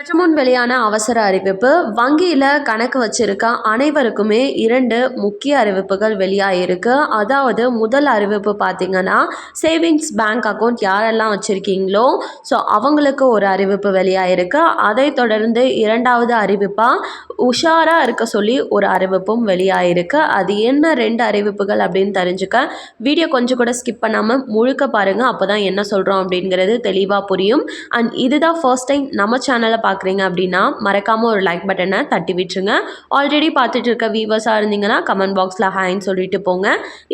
சற்றுமுன் வெளியான அவசர அறிவிப்பு வங்கியில் கணக்கு வச்சிருக்க அனைவருக்குமே இரண்டு முக்கிய அறிவிப்புகள் வெளியாகிருக்கு அதாவது முதல் அறிவிப்பு பார்த்தீங்கன்னா சேவிங்ஸ் பேங்க் அக்கௌண்ட் யாரெல்லாம் வச்சுருக்கீங்களோ ஸோ அவங்களுக்கு ஒரு அறிவிப்பு வெளியாகிருக்கு அதை தொடர்ந்து இரண்டாவது அறிவிப்பாக உஷாராக இருக்க சொல்லி ஒரு அறிவிப்பும் வெளியாகிருக்கு அது என்ன ரெண்டு அறிவிப்புகள் அப்படின்னு தெரிஞ்சுக்க வீடியோ கொஞ்சம் கூட ஸ்கிப் பண்ணாமல் முழுக்க பாருங்கள் அப்போ தான் என்ன சொல்கிறோம் அப்படிங்கிறது தெளிவாக புரியும். அண்ட் இதுதான் ஃபர்ஸ்ட் டைம் நம்ம சேனலை பார்க்குறீங்க அப்படின்னா மறக்காமல் ஒரு லைக் பட்டனை தட்டி விட்டுருங்க. ஆல்ரெடி பார்த்துட்டு இருக்க வியூவர்ஸாக இருந்தீங்கன்னா கமெண்ட் பாக்ஸில் ஹாய்ன்னு சொல்லிட்டு போங்க.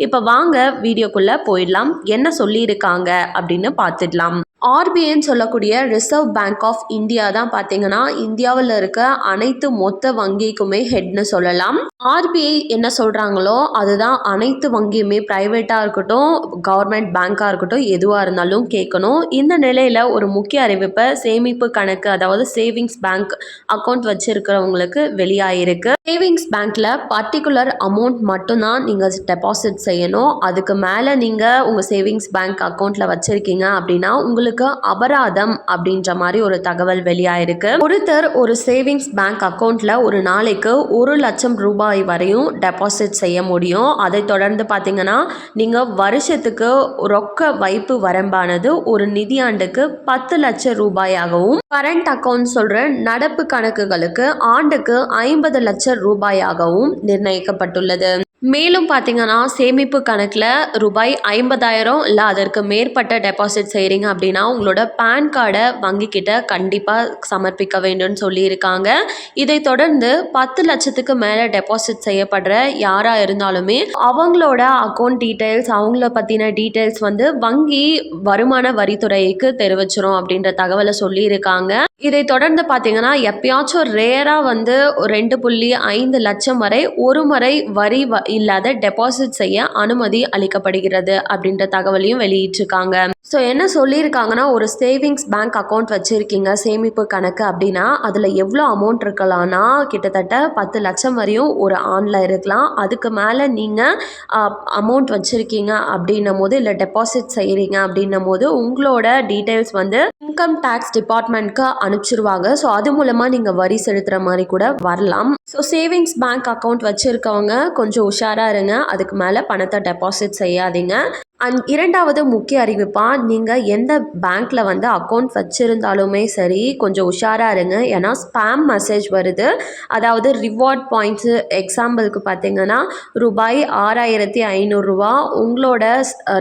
இப்போ வாங்க வீடியோக்குள்ளே போயிடலாம். என்ன சொல்லியிருக்காங்க அப்படின்னு பார்த்துடலாம். ஆர்பிஐன்னு சொல்லக்கூடிய ரிசர்வ் பேங்க் ஆஃப் இந்தியா தான் பார்த்தீங்கன்னா இந்தியாவில் இருக்க அனைத்து மொத்த வங்கிக்குமே ஹெட்னு சொல்லலாம். ஆர்பிஐ என்ன சொல்கிறாங்களோ அதுதான் அனைத்து வங்கியுமே ப்ரைவேட்டாக இருக்கட்டும் கவர்மெண்ட் பேங்காக இருக்கட்டும் எதுவாக இருந்தாலும் கேட்கணும். இந்த நிலையில் ஒரு முக்கிய அறிவிப்பை சேமிப்பு கணக்கு அதாவது சேவிங்ஸ் பேங்க் அக்கௌண்ட் வச்சுருக்கிறவங்களுக்கு வெளியாகிருக்கு சேவிங்ஸ் பேங்க்கில் பர்டிகுலர் அமௌண்ட் மட்டும்தான் நீங்கள் டெபாசிட் செய்யணும். அதுக்கு மேலே நீங்கள் உங்கள் சேவிங்ஸ் பேங்க் அக்கௌண்ட்டில் வச்சுருக்கீங்க அப்படின்னா உங்களுக்கு அபராதம் அப்படின்ற மாதிரி ஒரு தகவல் வெளியாயிருக்கு. ஒருத்தர் ஒரு சேவிங்ஸ் பேங்க் அக்கௌண்ட்ல ஒரு நாளைக்கு ஒரு லட்சம் ரூபாய் வரையும் டெபாசிட் செய்ய முடியும். அதை தொடர்ந்து பார்த்தீங்கன்னா நீங்கள் வருஷத்துக்கு ரொக்க வைப்பு வரம்பானது ஒரு நிதியாண்டுக்கு பத்து லட்சம் ரூபாயாகவும் கரண்ட் அக்கௌண்ட் சொல்கிற நடப்பு கணக்குகளுக்கு ஆண்டுக்கு ஐம்பது லட்சம் ரூபாயாகவும் நிர்ணயிக்கப்பட்டுள்ளது. மேலும் பார்த்தீங்கன்னா சேமிப்பு கணக்கில் ரூபாய் ஐம்பதாயிரம் இல்லை அதற்கு மேற்பட்ட டெபாசிட் செய்கிறீங்க அப்படின்னா உங்களோட பேன் கார்டை வங்கிக்கிட்ட கண்டிப்பாக சமர்ப்பிக்க வேண்டும்னு சொல்லியிருக்காங்க. இதை தொடர்ந்து பத்து லட்சத்துக்கு மேலே டெபாசிட் செய்யப்படுற யாராக இருந்தாலுமே அவங்களோட அக்கௌண்ட் டீட்டெயில்ஸ் அவங்கள பற்றின டீட்டெயில்ஸ் வந்து வங்கி வருமான வரித்துறைக்கு தெரிவிச்சிரும் அப்படின்ற தகவலை சொல்லியிருக்காங்க. இதை தொடர்ந்து பார்த்தீங்கன்னா எப்பயாச்சும் ரேராக வந்து ரெண்டு புள்ளி ஐந்து லட்சம் வரை ஒரு முறை வரி வ இல்லாத டெபாசிட் செய்ய அனுமதி அளிக்கப்படுகிறது அப்படின்ற தகவலையும் வெளியிட்டிருக்காங்க. ஸோ என்ன சொல்லியிருக்காங்கன்னா ஒரு சேவிங்ஸ் பேங்க் அக்கௌண்ட் வச்சுருக்கீங்க சேமிப்பு கணக்கு அப்படின்னா அதில் எவ்வளோ அமௌண்ட் இருக்கலாம்னா கிட்டத்தட்ட பத்து லட்சம் வரையும் ஒரு ஆனில் இருக்கலாம். அதுக்கு மேலே நீங்கள் அமௌண்ட் வச்சுருக்கீங்க அப்படின்னும் போது இல்லை டெபாசிட் செய்கிறீங்க அப்படின்னும் போது உங்களோட டீட்டெயில்ஸ் வந்து இன்கம் டேக்ஸ் டிபார்ட்மெண்ட்க்கு அனுப்பிச்சிருவாங்க. ஸோ அது மூலமாக நீங்கள் வரி செலுத்துகிற மாதிரி கூட வரலாம். ஸோ சேவிங்ஸ் பேங்க் அக்கௌண்ட் வச்சுருக்கவங்க கொஞ்சம் உஷாராக இருங்க. அதுக்கு மேலே பணத்தை டெபாசிட் செய்யாதீங்க. அண்ட் இரண்டாவது முக்கிய அறிவிப்பாக நீங்கள் எந்த பேங்க்கில் வந்து அக்கௌண்ட் வச்சுருந்தாலுமே சரி கொஞ்சம் உஷாராக இருங்க. ஏன்னா ஸ்பேம் மெசேஜ் வருது. அதாவது ரிவார்ட் பாயிண்ட்ஸு எக்ஸாம்பிளுக்கு பார்த்தீங்கன்னா ரூபாய் ஆறாயிரத்தி ஐநூறுரூவா உங்களோட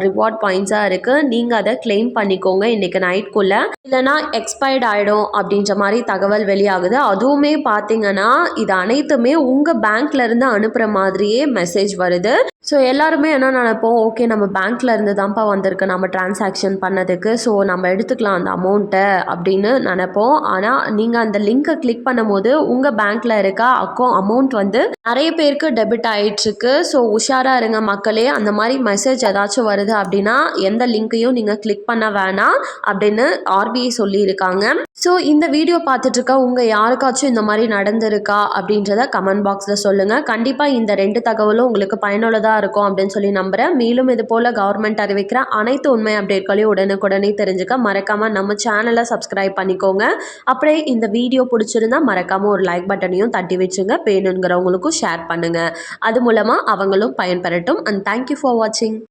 ரிவார்ட் பாயிண்ட்ஸாக இருக்குது நீங்கள் அதை கிளைம் பண்ணிக்கோங்க இன்றைக்கி நைட்குள்ளே. இல்லைனா எக்ஸ்பயர்ட் ஆகிடும் அப்படின்ற மாதிரி தகவல் வெளியாகுது. அதுவுமே பார்த்தீங்கன்னா இது அனைத்துமே உங்கள் பேங்க்லேருந்து அனுப்புகிற மாதிரியே மெசேஜ் வருது. ஸோ எல்லாருமே என்ன நினைப்போம்? ஓகே நம்ம பேங்க்கில் இருந்து தான்ப்பா வந்திருக்கு. நம்ம டிரான்சாக்ஷன் பண்ணதுக்கு. ஸோ நம்ம எடுத்துக்கலாம் அந்த அமௌண்ட்டை அப்படின்னு நினைப்போம். ஆனால் நீங்கள் அந்த லிங்க்கை கிளிக் பண்ணும்போது உங்கள் பேங்க்கில் இருக்க அக்கௌ அமௌண்ட் வந்து நிறைய பேருக்கு டெபிட் ஆயிட்டுருக்கு. ஸோ உஷாராக இருங்க மக்களே. அந்த மாதிரி மெசேஜ் ஏதாச்சும் வருது அப்படின்னா எந்த லிங்க்கையும் நீங்கள் கிளிக் பண்ண வேணாம் அப்படின்னு ஆர்பிஐ சொல்லியிருக்காங்க. ஸோ இந்த வீடியோ பார்த்துட்டு இருக்க உங்கள் யாருக்காச்சும் இந்த மாதிரி நடந்திருக்கா அப்படின்றத கமெண்ட் பாக்ஸில் சொல்லுங்கள் கண்டிப்பாக இந்த ரெண்டு தகவலும் உங்களுக்கு பயனுள்ளதாக இருக்கும் அப்படின்னு சொல்லி நம்புகிறேன் மேலும் இது போல் கவர்மெண்ட் அறிவிக்கிற அனைத்து உண்மை அப்டேட்களையும் உடனுக்குடனே தெரிஞ்சுக்க மறக்காமல் நம்ம சேனலை சப்ஸ்கிரைப் பண்ணிக்கோங்க. அப்படியே இந்த வீடியோ பிடிச்சிருந்தா மறக்காமல் ஒரு லைக் பட்டனையும் தட்டி வச்சுங்க. பேணுங்கிறவங்களுக்கும் ஷேர் பண்ணுங்கள் அது மூலமாக அவங்களும் பயன்பெறட்டும். அண்ட் தேங்க்யூ ஃபார் வாட்சிங்